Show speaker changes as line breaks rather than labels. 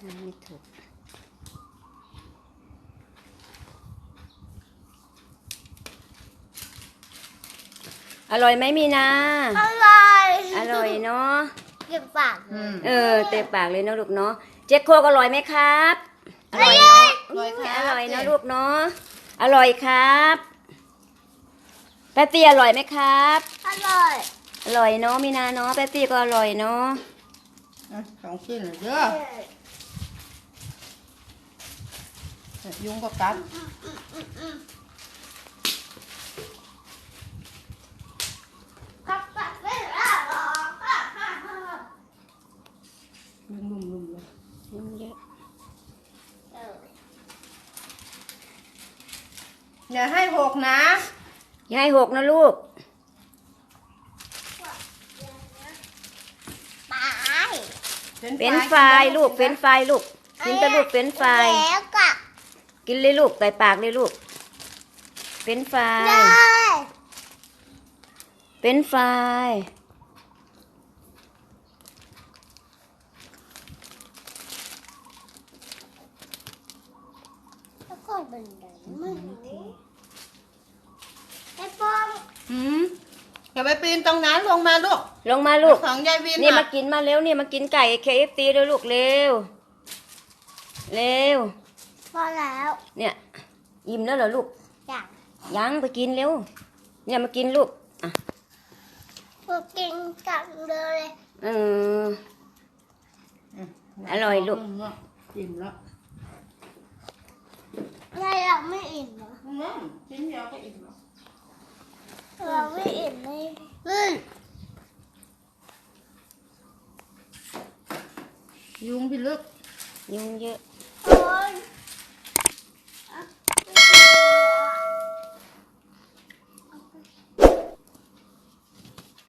ไม่ถูกอร่อยไหมมีนา
อร่อย
อร่อยเนาะ
เก็บปาก
อืม
เออเต็มปากเลยเนาะลูกเนาะ เจ๊โคกอร่อยไหมครับ อร่อย
อร่อย
อร่อยครับ
อร่อยเนาะลูกเนาะ อร่อยครับแป๊ตตี้อร่อยไหมครับ
อร่อย
อร่อยเนาะมีนาเนาะแป๊ตตี้ก็อร่อยเนาะ
อะสองชิ้นเลยเด้อ ยุงก็กัด
กับปากไม่ได้หรอก
ยุงลุมลุมเลย
ยุ่งเยอะ
เออ
อย่าให้หกนะ
อย่าให้หกนะลูก
ปาย
เป็นไฟรายลูกเป็นไฟรายลูกกินแต่ลูกเป็นไฟราย
แล้วก็
กินเลยลูกใส่ปากเลยลูก เป็นไฟราย
ได้
เป็นไฟราย
แล้วก็เป็นไงไม่รู้ไอ้ปอม
หืมอย่าไปปีนตรงนั้นลงมาลูก
ลงมาลูก
ของยายวิน
นี่มา
อะ
กินมาเร็วนี่มากินไก่เคฟซีเลยลูกเร็ว เร็ว
พอแล้ว
เนี่ยอิ่มแล้วเหรอลูก
อยาก
ยังไปกินเร็ว เนี่ยมากินลูกอะ
มากินกันเลย
เอออร่อยลูก
อิ่มแล้ว
เราอยากไม่อิ่มเหรอ
อืมชิ้นเดียวก็อิ่มแล้ว
เราไม่อิ่มเลยอืม
ยุงพี่ลึก
ยุงเยอะ
โอ้ย